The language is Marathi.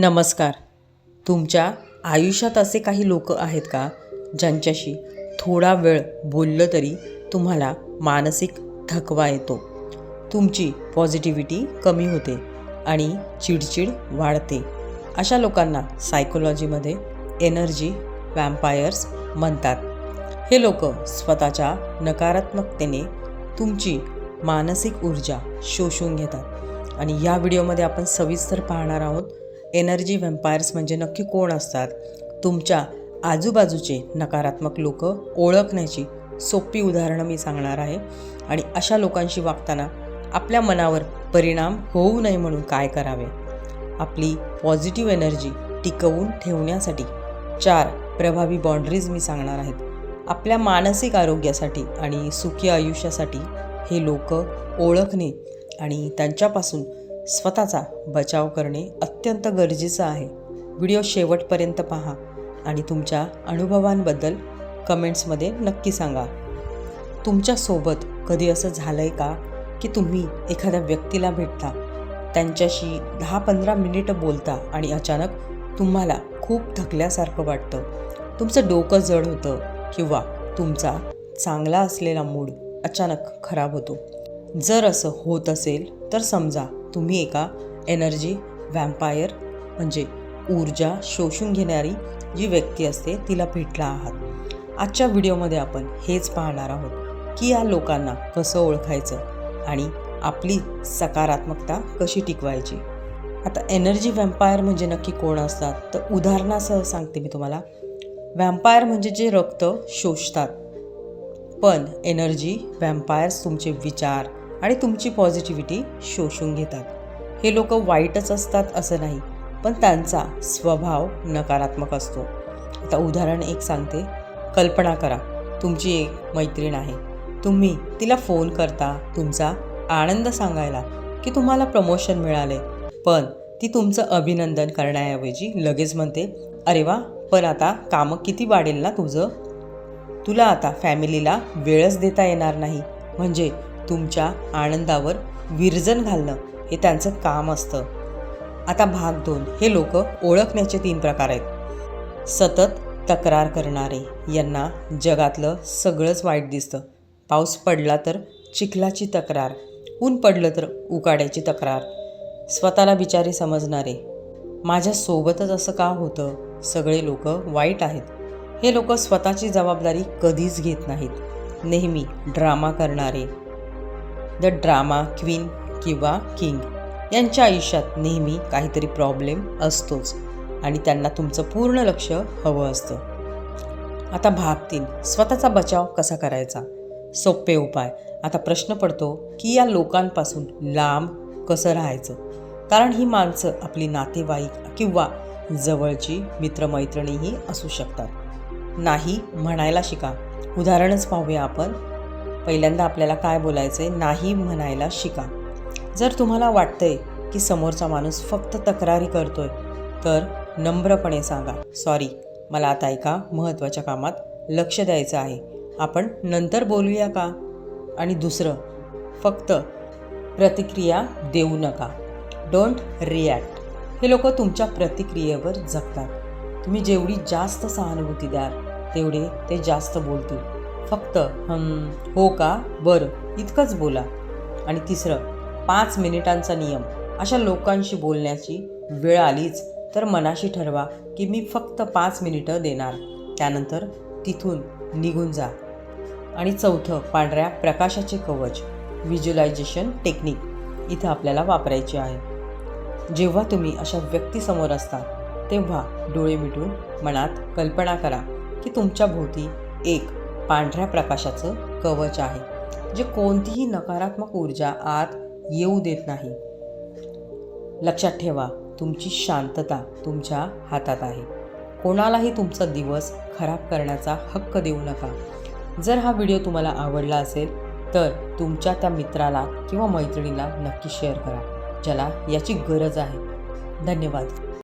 नमस्कार. तुमच्या आयुष्यात असे काही लोक आहेत का ज्यांच्याशी थोडा वेळ बोललं तरी तुम्हाला मानसिक थकवा येतो? तुमची पॉझिटिव्हिटी कमी होते आणि चिडचिड वाढते. अशा लोकांना सायकोलॉजीमध्ये एनर्जी वॅम्पायर्स म्हणतात. हे लोक स्वतःच्या नकारात्मकतेने तुमची मानसिक ऊर्जा शोषून घेतात. आणि या व्हिडिओमध्ये आपण सविस्तर पाहणार आहोत एनर्जी व्हॅम्पायर्स म्हणजे नक्की कोण असतात? तुमच्या आजूबाजूचे नकारात्मक लोक ओळखण्याची सोपी उदाहरणं मी सांगणार आहे. आणि अशा लोकांशी वागताना आपल्या मनावर परिणाम होऊ नये म्हणून काय करावे? आपली पॉझिटिव्ह एनर्जी टिकवून ठेवण्यासाठी चार प्रभावी बाँड्रीज मी सांगणार आहेत. आपल्या मानसिक आरोग्यासाठी आणि सुखी आयुष्यासाठी हे लोक ओळखणे आणि त्यांच्यापासून स्वतःचा बचाव करणे अत्यंत गरजेचं आहे. व्हिडिओ शेवटपर्यंत पहा आणि तुमच्या अनुभवांबद्दल कमेंट्समध्ये नक्की सांगा. तुमच्यासोबत कधी असं झालं आहे का की तुम्ही एखाद्या व्यक्तीला भेटता त्यांच्याशी दहा पंधरा मिनिटं बोलता आणि अचानक तुम्हाला खूप थकल्यासारखं वाटतं? तुमचं डोकं जड होतं किंवा तुमचा चांगला असलेला मूड अचानक खराब होतो? जर असं होत असेल तर समजा तुम्ही एका एनर्जी व्हॅम्पायर म्हणजे ऊर्जा शोषून घेणारी जी व्यक्ती असते तिला भेटला आहात. आजच्या व्हिडिओमध्ये आपण हेच पाहणार आहोत की या लोकांना कसं ओळखायचं आणि आपली सकारात्मकता कशी टिकवायची. आता एनर्जी व्हॅम्पायर म्हणजे नक्की कोण असतात? तर उदाहरणासह सांगते मी तुम्हाला. व्हॅम्पायर म्हणजे जे रक्त शोषतात. पण एनर्जी व्हॅम्पायर्स तुमचे विचार आणि तुमची पॉझिटिव्हिटी शोषून घेतात. हे लोक वाईटच असतात असं नाही पण त्यांचा स्वभाव नकारात्मक असतो. आता उदाहरण एक सांगते. कल्पना करा तुमची एक मैत्रीण आहे. तुम्ही तिला फोन करता तुमचा आनंद सांगायला की तुम्हाला प्रमोशन मिळाले पण ती तुमचं अभिनंदन करण्याऐवजी लगेच म्हणते अरे वा पण आता कामं किती वाढेल ना तुझं? तुला आता फॅमिलीला वेळच देता येणार नाही. म्हणजे तुमच्या आनंदावर विरजन घालणं हे त्यांचं काम असतं. आता भाग दोन हे लोक ओळखण्याचे तीन प्रकार आहेत. सतत तक्रार करणारे यांना जगातलं सगळंच वाईट दिसतं. पाऊस पडला तर चिखलाची तक्रार ऊन पडलं तर उकाड्याची तक्रार. स्वतःला बिचारी समजणारे माझ्यासोबतच असं का होतं? सगळे लोक वाईट आहेत. हे लोक स्वतःची जबाबदारी कधीच घेत नाहीत. नेहमी ड्रामा करणारे द ड्रामा क्वीन किंवा किंग यांच्या आयुष्यात नेहमी काहीतरी प्रॉब्लेम असतोच आणि त्यांना तुमचं पूर्ण लक्ष हवं असतं. आता भाग तीन स्वतःचा बचाव कसा करायचा? सोपे उपाय. आता प्रश्न पडतो की या लोकांपासून लांब कसं राहायचं? कारण ही माणसं आपली नातेवाईक किंवा जवळची मित्रमैत्रिणीही असू शकतात. नाही म्हणायला शिका. उदाहरणच पाहूया आपण. पहिल्यांदा आपल्याला काय बोलायचं आहे नाही म्हणायला शिका. जर तुम्हाला वाटतंय की समोरचा माणूस फक्त तक्रारी करतोय तर नम्रपणे सांगा. सॉरी मला आता एका महत्त्वाच्या कामात लक्ष द्यायचं आहे. आपण नंतर बोलूया का? आणि दुसरं फक्त प्रतिक्रिया देऊ नका. डोंट रिॲक्ट हे लोक तुमच्या प्रतिक्रियेवर जगतात. तुम्ही जेवढी जास्त सहानुभूती द्याल तेवढे ते जास्त बोलतील. फक्त हो का? बरं इतकंच बोला. आणि तिसरं पाच मिनिटांचा नियम. अशा लोकांशी बोलण्याची वेळ आलीच तर मनाशी ठरवा की मी फक्त पाच मिनिटं देणार. त्यानंतर तिथून निघून जा. आणि चौथं पांढऱ्या प्रकाशाचे कवच व्हिज्युलायझेशन टेक्निक इथं आपल्याला वापरायची आहे. जेव्हा तुम्ही अशा व्यक्तीसमोर असता तेव्हा डोळे मिटून मनात कल्पना करा की तुमच्या भोवती एक पांढऱ्या प्रकाशाचं कवच आहे जे कोणतीही नकारात्मक ऊर्जा आत येऊ देत नाही. लक्षात ठेवा तुमची शांतता तुमच्या हातात आहे. कोणालाही तुमचा दिवस खराब करण्याचा हक्क देऊ नका. जर हा व्हिडिओ तुम्हाला आवडला असेल तर तुमच्या त्या मित्राला किंवा मैत्रिणीला नक्की शेअर करा ज्याला याची गरज आहे. धन्यवाद.